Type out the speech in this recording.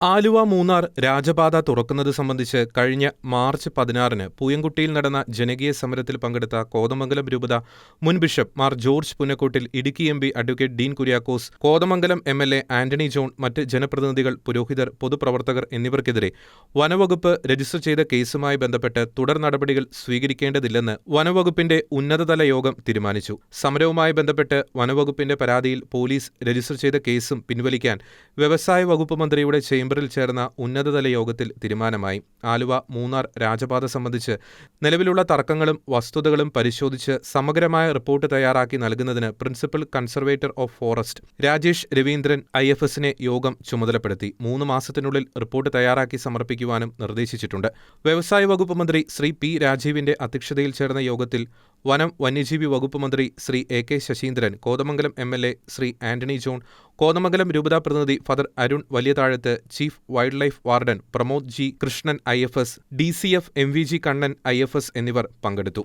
ആലുവ മൂന്നാർ രാജപാത തുറക്കുന്നത് സംബന്ധിച്ച് കഴിഞ്ഞ മാർച്ച് പതിനാറിന് പൂയംകുട്ടിയിൽ നടന്ന ജനകീയ സമരത്തിൽ പങ്കെടുത്ത കോതമംഗലം രൂപത മുൻ bishop Mar George Punnakottil Idukki M advocate Dean Kuriakose Kothamangalam M L A Antony John മറ്റ് ജനപ്രതിനിധികൾ പുരോഹിതർ പൊതുപ്രവർത്തകർ എന്നിവർക്കെതിരെ വനവകുപ്പ് രജിസ്റ്റർ ചെയ്ത കേസുമായി ബന്ധപ്പെട്ട് തുടർ നടപടികൾ സ്വീകരിക്കേണ്ടതില്ലെന്ന് വനവകുപ്പിന്റെ ഉന്നതതല യോഗം തീരുമാനിച്ചു. സമരവുമായി ബന്ധപ്പെട്ട് വനവകുപ്പിന്റെ പരാതിയിൽ പോലീസ് രജിസ്റ്റർ ചെയ്ത കേസും പിൻവലിക്കാൻ വ്യവസായ വകുപ്പ് മന്ത്രിയുടെ ചേംബർ ചേംബറിൽ ചേർന്ന ഉന്നതതല യോഗത്തിൽ തീരുമാനമായി. ആലുവ മൂന്നാർ രാജപാത സംബന്ധിച്ച് നിലവിലുള്ള തർക്കങ്ങളും വസ്തുതകളും പരിശോധിച്ച് സമഗ്രമായ റിപ്പോർട്ട് തയ്യാറാക്കി നൽകുന്നതിന് principal conservator of forest Rajesh Raveendran I F എസിനെ യോഗം ചുമതലപ്പെടുത്തി മൂന്ന് മാസത്തിനുള്ളിൽ റിപ്പോർട്ട് തയ്യാറാക്കി സമർപ്പിക്കുവാനും നിർദ്ദേശിച്ചിട്ടുണ്ട്. വ്യവസായ വകുപ്പ് മന്ത്രി ശ്രീ പി രാജീവിന്റെ അധ്യക്ഷതയിൽ ചേർന്ന യോഗത്തിൽ വനം വന്യജീവി വകുപ്പ് മന്ത്രി Shri A K Saseendran Kothamangalam M L A Shri Antony John Kothamangalam രൂപതാ പ്രതിനിധി father Arun Valiyathazhath chief wildlife warden Pramod G Krishnan I F S D C F M V G Kannan I F S എന്നിവർ പങ്കെടുത്തു.